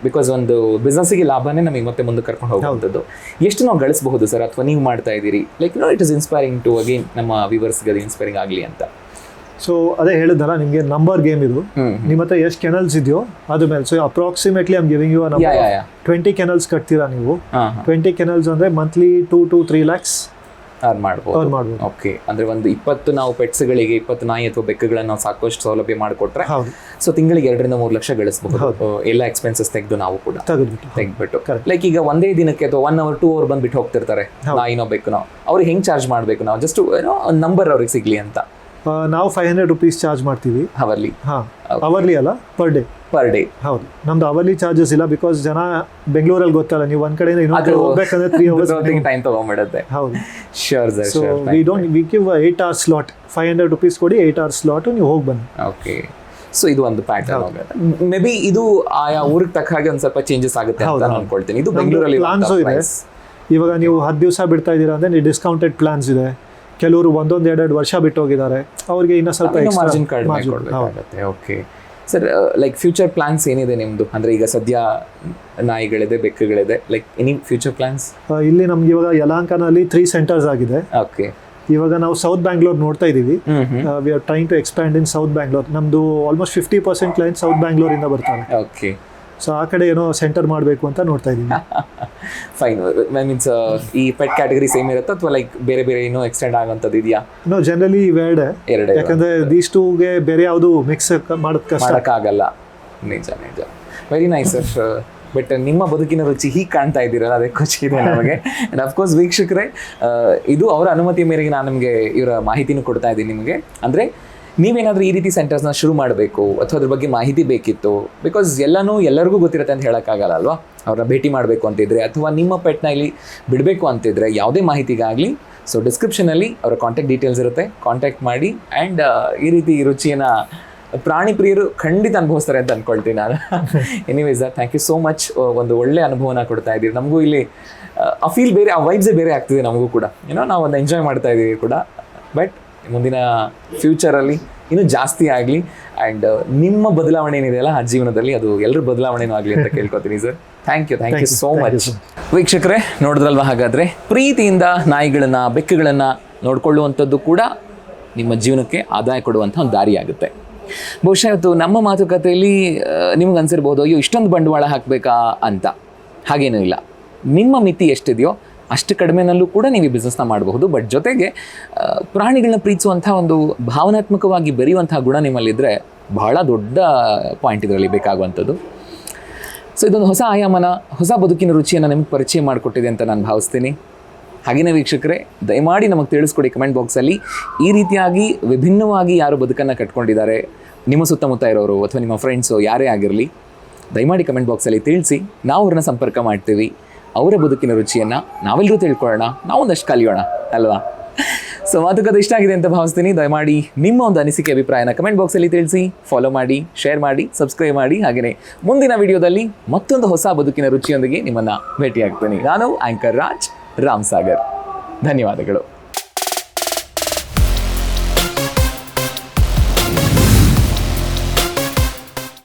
[SPEAKER 1] ಬಿಕಾಸ್ ಒಂದು ಬಿಸ್ನೆಸ್ಸಿಗೆ ಲಾಭನೇ ನಮಗೆ ಮತ್ತೆ ಮುಂದೆ ಕರ್ಕೊಂಡು ಹೋಗುವಂಥದ್ದು. ಎಷ್ಟು ನಾವು ಗಳಿಸಬಹುದು ಸರ್ ಅಥವಾ ನೀವು ಮಾಡ್ತಾ ಇದ್ದೀರಿ? Like no it is inspiring to again ನಮ್ಮ ವ್ಯೂವರ್ಸ್ಗೆ ಅದು ಇನ್ಸ್ಪೈರಿಂಗ್ ಆಗಲಿ ಅಂತ.
[SPEAKER 2] ಸೊ ಅದೇ ಹೇಳಿದ್ನಲ್ಲ ನಿಮಗೆ ನಂಬರ್ ಗೇಮ್ ಇದು. ನಿಮ್ಮ ಹತ್ರ ಎಷ್ಟು ಕೆನಲ್ಸ್ ಇದೆಯೋ ಅದ್ರ ಮೇಲೆ. So approximately I'm giving you
[SPEAKER 1] ya
[SPEAKER 2] twenty kennels ಕಟ್ತೀರಾ ನೀವು? ಟ್ವೆಂಟಿ ಕೆನಲ್ಸ್ ಅಂದರೆ monthly two to three lakhs
[SPEAKER 1] earn ಮಾಡ್ಬೋದು. ಓಕೆ ಅಂದ್ರೆ ಒಂದು ಇಪ್ಪತ್ತು ನಾವು ಪೆಟ್ಸ್ಗಳಿಗೆ ಇಪ್ಪತ್ತು ನಾಯಿ ಅಥವಾ ಬೆಕ್ಕುಗಳನ್ನು ನಾವು ಸಾಕಷ್ಟು ಸೌಲಭ್ಯ ಮಾಡಿಕೊಟ್ರೆ ಸೊ ತಿಂಗಳಿಗೆ ಎರಡರಿಂದ ಮೂರು ಲಕ್ಷ ಗಳಿಸಬಹುದು. ಎಲ್ಲ ಎಕ್ಸ್ಪೆನ್ಸಸ್ ತೆಗೆದು ನಾವು ಕೂಡ
[SPEAKER 2] ತೆಗೆದ್ಬಿಟ್ಟು.
[SPEAKER 1] ಲೈಕ್ ಈಗ ಒಂದೇ ದಿನಕ್ಕೆ ಅಥವಾ ಒನ್ ಅವರ್ ಟೂ ಅವರ್ ಬಂದ್ಬಿಟ್ಟು ಹೋಗ್ತಿರ್ತಾರೆ ನಾಯಿನೋ ಬೆಕ್ಕುನೋ. ಅವ್ರಿಗೆ ಹೆಂಗ್ ಚಾರ್ಜ್ ಮಾಡಬೇಕು ನಾವು? ಜಸ್ಟ್ ಏನೋ ನಂಬರ್ ಅವ್ರಿಗೆ ಸಿಗ್ಲಿ ಅಂತ.
[SPEAKER 2] ನಾವು ಫೈವ್ ಹಂಡ್ರೆಡ್ ರುಪೀಸ್ ಚಾರ್ಜ್ ಮಾಡ್ತೀವಿ.
[SPEAKER 1] ಅವರ್ಲಿ
[SPEAKER 2] ಹಾಂ ಅವರ್ಲಿ ಅಲ್ಲ ಪರ್ ಡೇ
[SPEAKER 1] ಪರ್ ಡೇ
[SPEAKER 2] ಹೌದು. ನಮ್ದು ಅವರ್ಲಿ ಚಾರ್ಜಸ್ ಇಲ್ಲ ಬಿಕಾಸ್ ಜನ ಬೆಂಗಳೂರಲ್ಲಿ ಗೊತ್ತಲ್ಲ ನೀವು ಒಂದ್ ಕಡೆಯಿಂದ ಇನ್ನೊಂದ್ ಕಡೆ ಹೋಗ್ಬೇಕಂದ್ರೆ ತ್ರೀ ಅವರ್ಸ್
[SPEAKER 1] ಟೈಮ್ ತಗೊಂಡ್ಬಿಡುತ್ತೆ.
[SPEAKER 2] ಹೌದು.
[SPEAKER 1] Sure sir
[SPEAKER 2] so we don't we give eight hours slot five hundred rupees ಕೊಡಿ ಏಟ್ ಅವರ್ ಸ್ಲಾಟ್ ನೀವು ಹೋಗಿ ಬನ್ನಿ.
[SPEAKER 1] ಓಕೆ ಸೊ ಇದು ಒಂದು ಪ್ಯಾಟರ್ನ್ ಮೇ ಬಿ ಇದು ಆಯಾ ಊರಿಗೆ ತಕ್ಕ ಹಾಗೆ ಒಂದು ಸ್ವಲ್ಪ ಚೇಂಜಸ್ ಆಗುತ್ತೆ ಅಂತ ನಾನು ಅನ್ಕೊಳ್ತೀನಿ. ಇದು ಬೆಂಗಳೂರಲ್ಲಿ
[SPEAKER 2] ಪ್ಲಾನ್ಸು ಇದೆ. ಇವಾಗ ನೀವು ಹತ್ತು ದಿವಸ ಬಿಡ್ತಾ ಇದ್ದೀರಾ ಅಂದ್ರೆ ನೀವು ಡಿಸ್ಕೌಂಟೆಡ್ ಪ್ಲಾನ್ಸ್ ಇದೆ. ಕೆಲವರು ಒಂದೊಂದು ಎರಡೆರಡು ವರ್ಷ ಬಿಟ್ಟು ಹೋಗಿದ್ದಾರೆ ಅವ್ರಿಗೆ ಇನ್ನೂ ಸ್ವಲ್ಪ
[SPEAKER 1] margin
[SPEAKER 2] margin.
[SPEAKER 1] Okay sir like future plans ಏನಿದೆ ನಿಮ್ದು? ಅಂದ್ರೆ ಈಗ ಸದ್ಯ ನಾಯಿಗಳಿದೆ ಬೆಕ್ಕುಗಳಿದೆ ಲೈಕ್ ಎನಿ ಫ್ಯೂಚರ್ ಪ್ಲಾನ್ಸ್
[SPEAKER 2] ಇಲ್ಲಿ ನಮ್ಗೆ ಇವಾಗ ಯಲಾಂಕನಲ್ಲಿ ತ್ರೀ ಸೆಂಟರ್ಸ್ ಆಗಿದೆ.
[SPEAKER 1] ಓಕೆ
[SPEAKER 2] ಇವಾಗ ನಾವು ಸೌತ್ ಬ್ಯಾಂಗ್ಳೂರ್ ನೋಡ್ತಾ ಇದ್ದೀವಿ we are trying to expand in south Bangalore ನಮ್ದು almost fifty percent client south ಬ್ಯಾಂಗ್ಳೂರಿಂದ ಬರ್ತಾರೆ.
[SPEAKER 1] ಓಕೆ
[SPEAKER 2] ಸೊ ಆ ಕಡೆ ಏನೋ ಸೆಂಟರ್ ಮಾಡಬೇಕು ಅಂತ ನೋಡ್ತಾ ಇದ್ದೀನಿ.
[SPEAKER 1] ಫೈನ್ ಮೀನ್ಸ್ ಈ ಪೆಟ್ ಕ್ಯಾಟಗರಿ ಸೇಮ್ ಇರುತ್ತಾ ಅಥವಾ ಲೈಕ್ ಬೇರೆ ಬೇರೆ ಏನೋ ಎಕ್ಸ್ಟೆಂಡ್ ಆಗೋಂಥದ್ದು ಇದೆಯಾ?
[SPEAKER 2] ನೋ ಜನರಲಿ ಇವೆರಡೆ.
[SPEAKER 1] ಎರಡೇ
[SPEAKER 2] ಯಾಕಂದ್ರೆ ದೀಸ್ ಟೂಗೆ ಬೇರೆ ಯಾವುದು ಮಿಕ್ಸ್ ಮಾಡೋದು ಕಷ್ಟ.
[SPEAKER 1] ಆಗಲ್ಲ ನಿಜ ನಿಜ. ವೆರಿ ನೈಸ್ ಸರ್ ಬಟ್ ನಿಮ್ಮ ಬದುಕಿನ ರುಚಿ ಹೀಗೆ ಕಾಣ್ತಾ ಇದ್ದೀರಲ್ಲ ಅದೇ ಖುಷಿ ಇದೆ ನಮಗೆ. ಆ್ಯಂಡ್ ಅಫ್ಕೋರ್ಸ್ ವೀಕ್ಷಕರೇ ಆ, ಇದು ಅವರ ಅನುಮತಿ ಮೇರೆಗೆ ನಾನು ನಿಮಗೆ ಇವರ ಮಾಹಿತಿನೂ ಕೊಡ್ತಾ ಇದ್ದೀನಿ ನಿಮಗೆ. ಅಂದರೆ ನೀವೇನಾದರೂ ಈ ರೀತಿ ಸೆಂಟರ್ಸ್ನ ಶುರು ಮಾಡಬೇಕು ಅಥವಾ ಅದ್ರ ಬಗ್ಗೆ ಮಾಹಿತಿ ಬೇಕಿತ್ತು? ಬಿಕಾಸ್ ಎಲ್ಲನೂ ಎಲ್ಲರಿಗೂ ಗೊತ್ತಿರುತ್ತೆ ಅಂತ ಹೇಳೋಕ್ಕಾಗಲ್ಲ ಅಲ್ವಾ? ಅವ್ರನ್ನ ಭೇಟಿ ಮಾಡಬೇಕು ಅಂತಿದ್ರೆ ಅಥವಾ ನಿಮ್ಮ ಪೆಟ್ನ ಇಲ್ಲಿ ಬಿಡಬೇಕು ಅಂತಿದ್ರೆ ಯಾವುದೇ ಮಾಹಿತಿಗಾಗಲಿ ಸೊ ಡಿಸ್ಕ್ರಿಪ್ಷನಲ್ಲಿ ಅವರ ಕಾಂಟ್ಯಾಕ್ಟ್ ಡೀಟೇಲ್ಸ್ ಇರುತ್ತೆ. ಕಾಂಟ್ಯಾಕ್ಟ್ ಮಾಡಿ ಆ್ಯಂಡ್ ಈ ರೀತಿ ರುಚಿಯನ್ನು ಪ್ರಾಣಿ ಪ್ರಿಯರು ಖಂಡಿತ ಅನುಭವಿಸ್ತಾರೆ ಅಂತ ಅಂದ್ಕೊಳ್ತೀನಿ ನಾನು. Anyways thank you so much ಒಂದು ಒಳ್ಳೆ ಅನುಭವನ ಕೊಡ್ತಾ ಇದ್ದೀರಿ. ನಮಗೂ ಇಲ್ಲಿ, ಆ ಫೀಲ್ ಬೇರೆ, ಆ ವೈಬ್ಸೇ ಬೇರೆ ಆಗ್ತಿದೆ ನಮಗೂ ಕೂಡ. ಏನೋ ನಾವು ಒಂದು ಎಂಜಾಯ್ ಮಾಡ್ತಾ ಇದ್ದೀವಿ ಕೂಡ. ಬಟ್ ಮುಂದಿನ ಫ್ಯೂಚರಲ್ಲಿ ಇನ್ನೂ ಜಾಸ್ತಿ ಆಗಲಿ ಆ್ಯಂಡ್ ನಿಮ್ಮ ಬದಲಾವಣೆ ಏನಿದೆಯಲ್ಲ ಆ ಜೀವನದಲ್ಲಿ ಅದು ಎಲ್ಲರ ಬದಲಾವಣೆನೂ ಆಗಲಿ ಅಂತ ಕೇಳ್ಕೊತೀನಿ sir thank you thank you so much ವೀಕ್ಷಕರೇ ನೋಡಿದ್ರಲ್ವಾ ಹಾಗಾದರೆ ಪ್ರೀತಿಯಿಂದ ನಾಯಿಗಳನ್ನು ಬೆಕ್ಕುಗಳನ್ನು ನೋಡಿಕೊಳ್ಳುವಂಥದ್ದು ಕೂಡ ನಿಮ್ಮ ಜೀವನಕ್ಕೆ ಆದಾಯ ಕೊಡುವಂಥ ಒಂದು ದಾರಿಯಾಗುತ್ತೆ. ಬಹುಶಃ ಇವತ್ತು ನಮ್ಮ ಮಾತುಕತೆಯಲ್ಲಿ ನಿಮ್ಗೆ ಅನಿಸಿರ್ಬೋದು ಅಯ್ಯೋ ಇಷ್ಟೊಂದು ಬಂಡವಾಳ ಹಾಕಬೇಕಾ ಅಂತ. ಹಾಗೇನೂ ಇಲ್ಲ. ನಿಮ್ಮ ಮಿತಿ ಎಷ್ಟಿದೆಯೋ ಅಷ್ಟು ಕಡಿಮೆನಲ್ಲೂ ಕೂಡ ನೀವು ಈ ಬಿಸ್ನೆಸ್ನ ಮಾಡಬಹುದು. ಬಟ್ ಜೊತೆಗೆ ಪ್ರಾಣಿಗಳನ್ನ ಪ್ರೀತಿಸುವಂಥ ಒಂದು ಭಾವನಾತ್ಮಕವಾಗಿ ಬೆರೆಯುವಂಥ ಗುಣ ನಿಮ್ಮಲ್ಲಿದ್ದರೆ ಬಹಳ ದೊಡ್ಡ ಪಾಯಿಂಟ್ ಇದರಲ್ಲಿ ಬೇಕಾಗುವಂಥದ್ದು. ಸೊ ಇದೊಂದು ಹೊಸ ಆಯಾಮನ, ಹೊಸ ಬದುಕಿನ ರುಚಿಯನ್ನು ನಿಮಗೆ ಪರಿಚಯ ಮಾಡಿಕೊಟ್ಟಿದೆ ಅಂತ ನಾನು ಭಾವಿಸ್ತೀನಿ. ಹಾಗೆಯೇ ವೀಕ್ಷಕರೇ, ದಯಮಾಡಿ ನಮಗೆ ತಿಳಿಸ್ಕೊಡಿ ಕಮೆಂಟ್ ಬಾಕ್ಸಲ್ಲಿ ಈ ರೀತಿಯಾಗಿ ವಿಭಿನ್ನವಾಗಿ ಯಾರು ಬದುಕನ್ನು ಕಟ್ಕೊಂಡಿದ್ದಾರೆ, ನಿಮ್ಮ ಸುತ್ತಮುತ್ತ ಇರೋರು ಅಥವಾ ನಿಮ್ಮ ಫ್ರೆಂಡ್ಸು ಯಾರೇ ಆಗಿರಲಿ, ದಯಮಾಡಿ ಕಮೆಂಟ್ ಬಾಕ್ಸಲ್ಲಿ ತಿಳಿಸಿ, ನಾವು ಅವ್ರನ್ನ ಸಂಪರ್ಕ ಮಾಡ್ತೀವಿ. ಅವರ ಬದುಕಿನ ರುಚಿಯನ್ನು ನಾವೆಲ್ಲರೂ ತಿಳ್ಕೊಳ್ಳೋಣ ನಾವು ಒಂದಷ್ಟು ಕಲಿಯೋಣ, ಅಲ್ವಾ? ಸೊ ಮಾತುಕತೆ ಇಷ್ಟ ಆಗಿದೆ ಅಂತ ಭಾವಿಸ್ತೀನಿ. ದಯಮಾಡಿ ನಿಮ್ಮ ಒಂದು ಅನಿಸಿಕೆ, ಅಭಿಪ್ರಾಯನ ಕಮೆಂಟ್ ಬಾಕ್ಸಲ್ಲಿ ತಿಳಿಸಿ. ಫಾಲೋ ಮಾಡಿ ಶೇರ್ ಮಾಡಿ ಸಬ್ಸ್ಕ್ರೈಬ್ ಮಾಡಿ. ಹಾಗೆಯೇ ಮುಂದಿನ ವಿಡಿಯೋದಲ್ಲಿ ಮತ್ತೊಂದು ಹೊಸ ಬದುಕಿನ ರುಚಿಯೊಂದಿಗೆ ನಿಮ್ಮನ್ನು ಭೇಟಿಯಾಗ್ತೀನಿ. ನಾನು ಆ್ಯಂಕರ್ ರಾಜ್, ರಾಮ್ ಸಾಗರ್. ಧನ್ಯವಾದಗಳು.